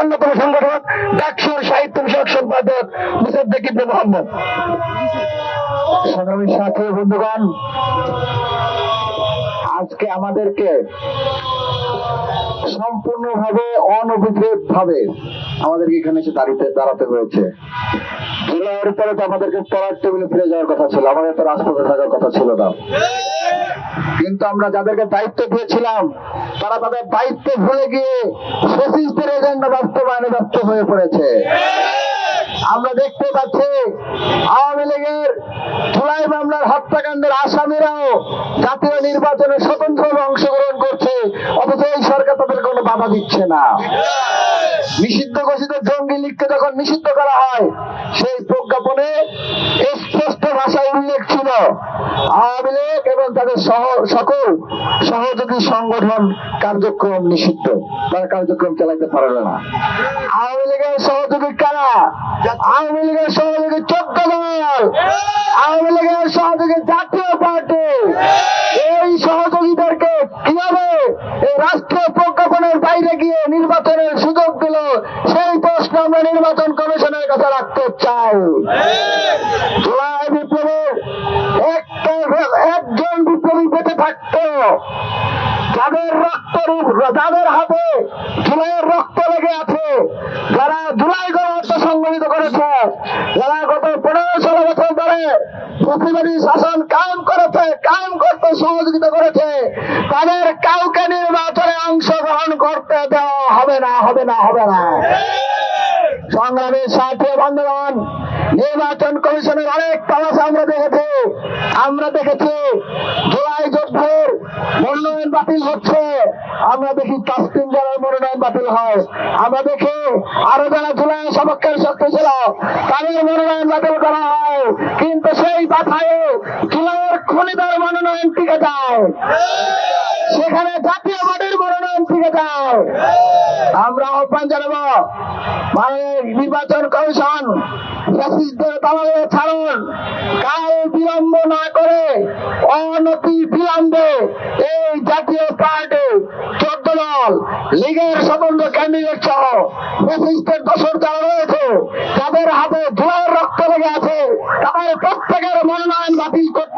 অন্যতম সংগঠক, ডাকসুর সাহিত্য বিষয়ক সম্পাদক ইবনে মোহাম্মদ। সাথী, বন্ধুগণ, আজকে আমাদেরকে সম্পূর্ণভাবে অনভিপ্রেত ভাবে আমাদেরকে এখানে এসে দাঁড়িতে দাঁড়াতে হয়েছে। জুলাইয়ের পরে তো আমাদেরকে পড়ার টেবিলে ফিরে যাওয়ার কথা ছিল, আমাদের তো রাজপথে থাকার কথা ছিল না। কিন্তু আমরা যাদেরকে দায়িত্ব দিয়েছিলাম, তারা তাদের দায়িত্ব ভুলে গিয়ে ফেসিস্টের এজেন্ডা বাস্তবায়নে ব্যস্ত হয়ে পড়েছে। আমরা দেখতে পাচ্ছি আওয়ামী লীগের জুলাই মামলার হত্যাকাণ্ডের আসামিরাও জাতীয় নির্বাচনে স্বতন্ত্রভাবে অংশগ্রহণ করছে, অথচ এই সরকার তাদের কোনো বাধা দিচ্ছে না। নিষিদ্ধ ঘোষিত জঙ্গি লীগকে যখন নিষিদ্ধ করা হয়, সেই প্রজ্ঞাপনে আওয়ামী লীগ এবং তাদের সকল সহযোগী সংগঠন কার্যক্রম নিষিদ্ধ। তারা কার্যক্রম চালাতে পারবে না। আওয়ামী লীগের সহযোগী কারা? আওয়ামী লীগের সহযোগী চোদ্দ দল। আওয়ামী লীগের সহযোগী জাতীয় পার্টি। এই সহযোগীদেরকে কীভাবে এই রাষ্ট্রীয় প্রজ্ঞাপনের বাইরে গিয়ে নির্বাচনের সুযোগ দিল, সেই প্রশ্ন আমরা নির্বাচন কমিশনের কাছে রাখতে চাই। যাদের হাতে জুলাইয়ের রক্ত লেগে আছে। যারা জুলাই গণহত্যা সংগঠিত করেছে, যারা গত পনেরো ষোলো বছর ধরে প্রতিবাদী শাসন কায়েম করেছে, কায়েম করতে সহযোগিতা করেছে, তাদের কাউকে নির্বাচনে অংশগ্রহণ করতে দেওয়া হবে না হবে না হবে না। সংগ্রামের সাথে বন্ধুগণ, নির্বাচন কমিশনের অনেক তামাশা আমরা দেখেছি। আমরা দেখেছি জুলাই মনোনয়ন বাতিল হচ্ছে। আমরা দেখি তাসকিন জেলার মনোনয়ন বাতিল হয়। আমরা দেখি আরও যারা জুলাই সপক্ষের শক্তি ছিল, তাদের মনোনয়ন বাতিল করা হয়। কিন্তু সেই বাধায় খুনিদের মনোনয়ন টিকে যায় সেখানে জাতীয় পার্টির মনোনয়ন টিকে যায় আমরা আহ্বান জানাব, মাননীয় নির্বাচন কমিশন কাল বিলম্ব না করে অনতি বিলম্বে এই জাতীয় পার্টি চোদ্দ দল, লীগের স্বতন্ত্র ক্যান্ডিডেট সহ ফ্যাসিস্টের দশর যারা রয়েছে যাদের হাতে জোয়ার রক্ত লেগে আছে। তাদের প্রত্যেকের মনোনয়ন বাতিল করতে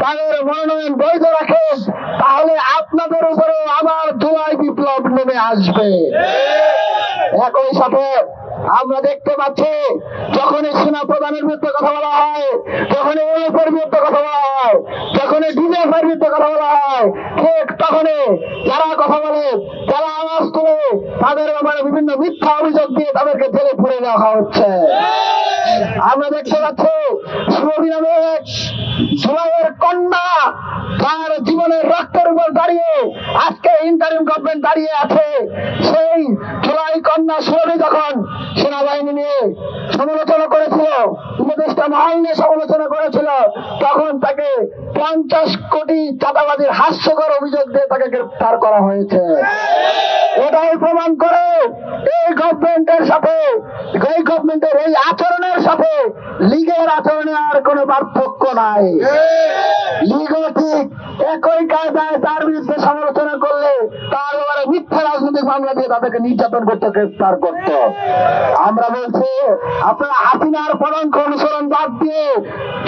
তাদের মনোনয়ন বৈধ রাখেন তাহলে আপনাদের উপরে আমার জুলাই বিপ্লব নেমে আসবে। একই সাথে আমরা দেখতে পাচ্ছি, যখনই সেনা প্রধানের বিরুদ্ধে কথা বলা হয়, যখনই ওএফের বিরুদ্ধে কথা বলা হয়, যখনই ডিজিএফের বিরুদ্ধে কথা বলা হয়, ঠিক তখনই যারা কথা বলে, যারা আওয়াজ তোলে, তাদের ব্যাপারে বিভিন্ন মিথ্যা অভিযোগ দিয়ে তাদেরকে জেলে পুরে রাখা হচ্ছে। আমরা দেখতে পাচ্ছি, সুরভি নামে জুলাইয়ের কন্যা তার জীবনের রক্তের উপর দাঁড়িয়ে আজকে গভর্নমেন্ট দাঁড়িয়ে আছে সেই জুলাই কন্যা সুরভি যখন সেনাবাহিনী নিয়ে সমালোচনা করেছিল, উপদেষ্টা মহল নিয়ে সমালোচনা করেছিল, তখন তাকে পঞ্চাশ কোটি চাঁদাবাজির হাস্যকর অভিযোগ দিয়ে তাকে গ্রেপ্তার করা হয়েছে। এটাই প্রমাণ করে এই গভর্নমেন্টের সাথে, এই গভর্নমেন্টের এই আচরণের সাথে লীগের আচরণে আর কোনো পার্থক্য নাই। লীগও ঠিক একই কায়দায় তার বিরুদ্ধে সমালোচনা করলে তার ব্যাপারে মিথ্যা রাজনৈতিক মামলা দিয়ে তাদেরকে নির্যাতন করতে গ্রেফতার করত। আমরা বলছি, আপনারা হাসিনার পদাঙ্ক অনুসরণ বাদ দিয়ে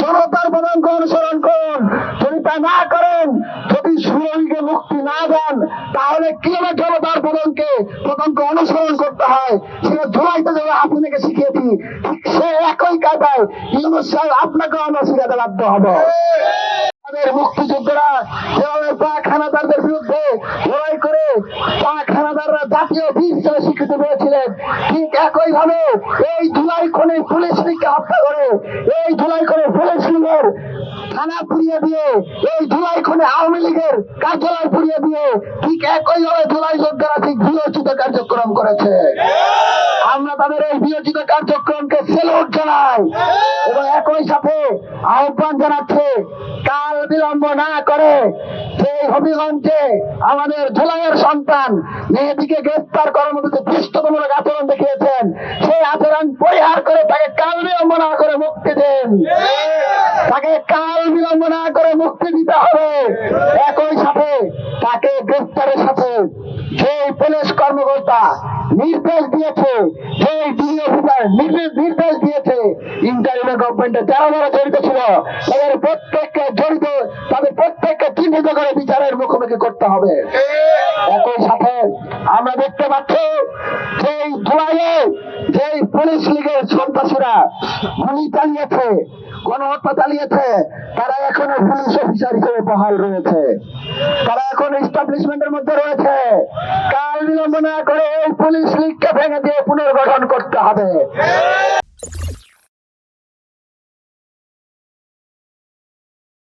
জনতার পদাঙ্ক অনুসরণ করুন, যদি তা না করেন, যদি সুরঙ্গে মুক্তি না দেন, তাহলে কীভাবে জনতার পদঙ্কে পদঙ্ক অনুসরণ করতে হয়? সেটা জোড়াইতে যাবে আপনাকে শিখিয়েছি। ঠিক সে একই কায়দায় ইউনুস সাহেব আপনাকেও আমরা শিখাতে বাধ্য হব। মুক্তিযোদ্ধারা যেভাবে পাক হানাদারদের বিরুদ্ধে লড়াই করে পাক জাতীয় বীর হিসেবে স্বীকৃতি পেয়েছিলেন ঠিক একই ভাবে এই ধুলাই খনে পুলিশ হত্যা করে, এই ধুলাই খনে পুলিশ লীগের থানা পুড়িয়ে দিয়ে, এই ধুলাই খনে আওয়ামী লীগের কার্যালয় পুড়িয়ে দিয়ে, ঠিক একই ভাবে ধুলাই যোদ্ধারা ঠিক বিরোচিত কার্যক্রম করেছে। তাদের এই বিয়োজিত কার্যক্রমকে সেলুট জানায় এবং একই সাথে আহ্বান জানাচ্ছে, কাল বিলম্ব না করে সেই হবিগঞ্জে আমাদের ঝোলাইয়ের সন্তান, মেয়েটিকে গ্রেফতার করার মধ্যে দৃষ্টতামূলক আচরণ দেখিয়েছেন, সেই আচরণ পরিহার করে তাকে কাল বিলম্ব না করে মুক্তি দেন। তাকে কাল বিলম্ব না করে মুক্তি দিতে হবে। একই সাথে তাকে গ্রেফতারের সাথে সেই পুলিশ কর্মকর্তা নির্দেশ দিয়েছে। যে ডিবি অফিসার নির্দেশ নির্দেশ দিয়েছে। ইন্টারিমের গভর্নমেন্টে যারা যারা জড়িত ছিল, তাদের প্রত্যেককে জড়িত, তাদের প্রত্যেককে চিহ্নিত করে বিচারের মুখোমুখি করতে হবে। একই সাথে আমরা দেখতে পাচ্ছি যেই ধুলাইয়ে যেই পুলিশ লীগের সন্ত্রাসীরা গুলি চালিয়েছে গণহত্যা চালিয়েছে। তারা এখনও পুলিশ অফিসার হিসেবে বহাল রয়েছে। তারা এখন এস্টাবলিশমেন্টের মধ্যে রয়েছে। কাল বিলম্ব না করে এই পুলিশ লীগকে ভেঙে দিয়ে পুনর্গঠন করতে হবে।